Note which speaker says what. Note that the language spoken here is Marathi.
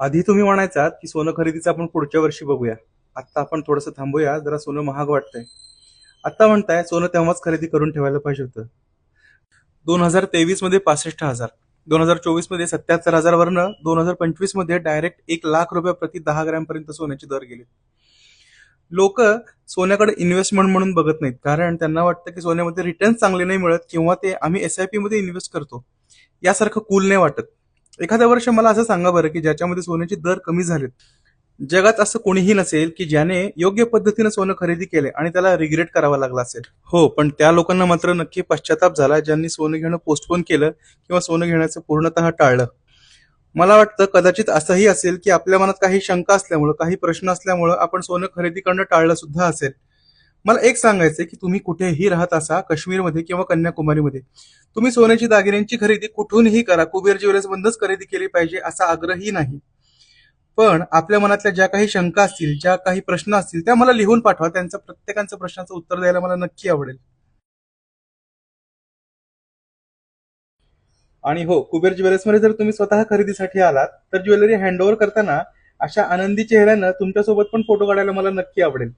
Speaker 1: आधी तुम्ही म्हणायचात की सोनं खरेदीचं आपण पुढच्या वर्षी बघूया. आता आपण थोडंसं थांबूया जरा सोनं महाग वाटतंय. आता म्हणताय सोनं तेव्हाच खरेदी करून ठेवायला पाहिजे होतं. दोन हजार तेवीसमध्ये पासष्ट हजार. दोन हजार चोवीसमध्ये सत्याहत्तर हजारवरनं दोन हजार पंचवीसमध्ये डायरेक्ट एक लाख रुपये प्रति दहा ग्रॅम पर्यंत सोन्याचे दर गेले. लोक सोन्याकडे इन्व्हेस्टमेंट म्हणून बघत नाहीत कारण त्यांना वाटतं की सोन्यामध्ये रिटर्न चांगले नाही मिळत किंवा ते आम्ही एस आय पी मध्ये इन्व्हेस्ट करतो. यासारखं कूल नाही वाटत. एखाद्या वर्ष मला असं सांगा बरं की ज्याच्यामध्ये सोन्याचे दर कमी झालेत. जगात असं कोणीही नसेल की ज्याने योग्य पद्धतीनं सोनं खरेदी केले आणि त्याला रिग्रेट करावा लागला असेल. हो पण त्या लोकांना मात्र नक्की पश्चाताप झाला ज्यांनी सोनं घेणं पोस्टपोन केलं किंवा सोनं घेण्याचं पूर्णतः टाळलं. मला वाटतं कदाचित असंही असेल की आपल्या मनात काही शंका असल्यामुळं काही प्रश्न असल्यामुळं आपण सोनं खरेदी करणं टाळलं सुद्धा असेल. मला एक सांगायचंय की तुम्ही कुठेही राहत असा काश्मीरमध्ये किंवा कन्याकुमारीमध्ये तुम्ही सोन्याची दागिन्यांची खरेदी कुठूनही करा कुबेर ज्वेलर्स बंदच खरेदी केली पाहिजे असा आग्रही नाही. पण आपल्या मनातल्या ज्या काही शंका असतील ज्या काही प्रश्न असतील त्या मला लिहून पाठवा. त्यांचा प्रत्येकांच्या प्रश्नाचं उत्तर द्यायला मला नक्की आवडेल. आणि हो कुबेर ज्वेलर्समध्ये जर तुम्ही स्वतः खरेदीसाठी आलात तर ज्वेलरी हँडओव्हर करताना अशा आनंदी चेहऱ्यानं तुमच्यासोबत पण फोटो काढायला मला नक्की आवडेल.